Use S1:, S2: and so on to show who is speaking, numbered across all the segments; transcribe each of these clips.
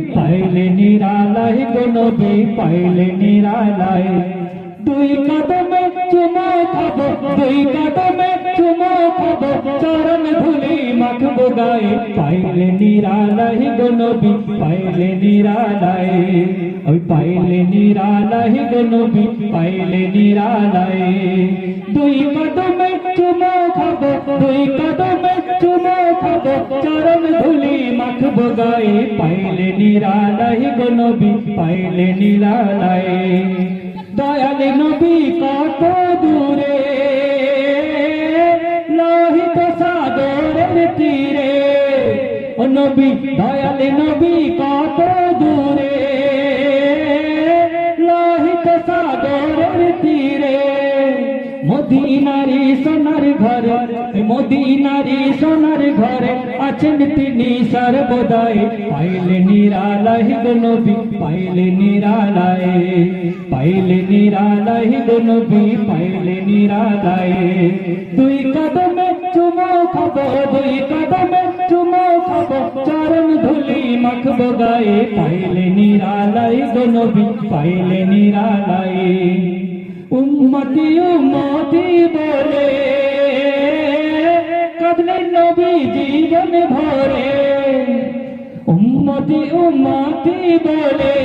S1: পাইলে নিরালায় গো নবী পাইলে নিরালায়। দুই কদমে চুমো খাব, দুই কদমে চুমো খাব, চরণ ধুলি মাখবো গায়ে। পাইলে নিরালায় গো নবী, পাইলে নিরালায় ওই পাইলে নিরালায় গো নবী, পাইলে নিরালায় দুই কদমে চুমো খাব, দুই কদমে চুমো খাব, চরণ ধুলি মাখবো গায়ে। পাইলে নিরালায় গো নবী, পাইলে নিরালায় দয়াল নবী কত দূরে? লোহিত সাগরের তীরে। ও নবী, দয়াল নবী কত দূরে? লোহিত সাগরের তীরে। মদিনারি সোনার ঘরে মদিনারি সোনার ঘরে আছেন তিনি সর্বদাই পাইলে নিরালাই গো নবী পাইলে নিরালাই পাইলে নিরালাই গো নবী পাইলে নিরালাই দুই কদমে চুমো খাব, দুই কদমে চুমো খাব, চরণ ধুলি মাখবো গায়ে। পাইলে নিরালাই গো নবী পাইলে নিরালাই উম্মতি উম্মতি বলে নবী জীবন ভরে উম্মতি উম্মতি বলে।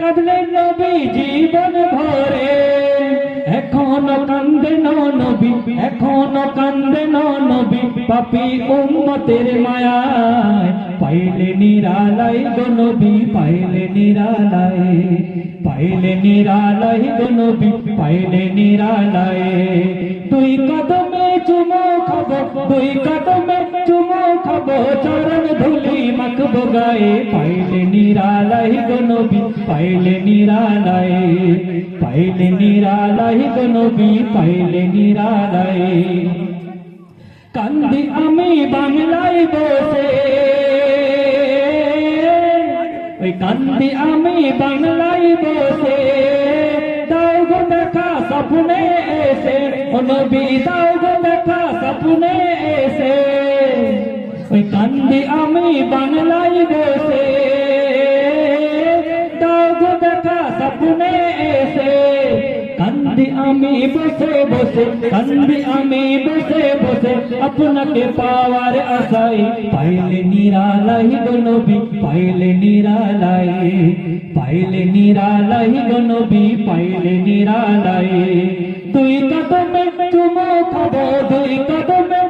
S1: কাঁদলেন নবী জীবন ভরে এখনও কান্দে নবী, এখনও কান্দে নবী। পাপি উম্মতের মায়ায় পাইলে নিরালাই গো নবী, পাইলে নিরালাই পাইলে নিরালাই গো নবী, পাইলে নিরালাই দুই কদমে চুমো খাব, দুই কদমে চুমো খাব, চরণ ধুলি মাখবো গায়ে পাইলে নিরালাই গো পাইলে নিরালাই পাইলে নিরালাই গো পাইলে নিরালাই। কান্দি আমি বাংলায় বসে। ওই কান্দি আমি বাংলায় বসে। দাও গো দেখা স্বপ্নে এসে। ও নবী, দাও গো দেখা স্বপ্নে এসে। ওই কান্দি আমি বাংলায় বসে দাও গো দেখা স্বপ্নে এসে। কান্দি আমি বসে বসে কান্দি আমি বসে বসে, আপনাকে পাওয়ার আশায় পাইলে নিরালাই গো নবী, পাইলে নিরালাই পাইলে নিরালাই গো নবী, পাইলে নিরালাই দুই কদমে চুমো খাব দুই কদমে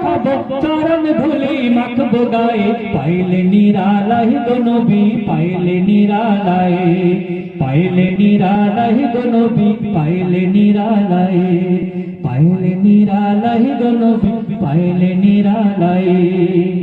S1: খাব চরণ ধুলি মাখবো গায়ে। পাইলে নিরালাই গো নবী, পাইলে নিরালাই। পাইলে নিরালাই গো নবী, পাইলে নিরালাই। পাইলে নিরালাই গো পাইলে নিরালাই।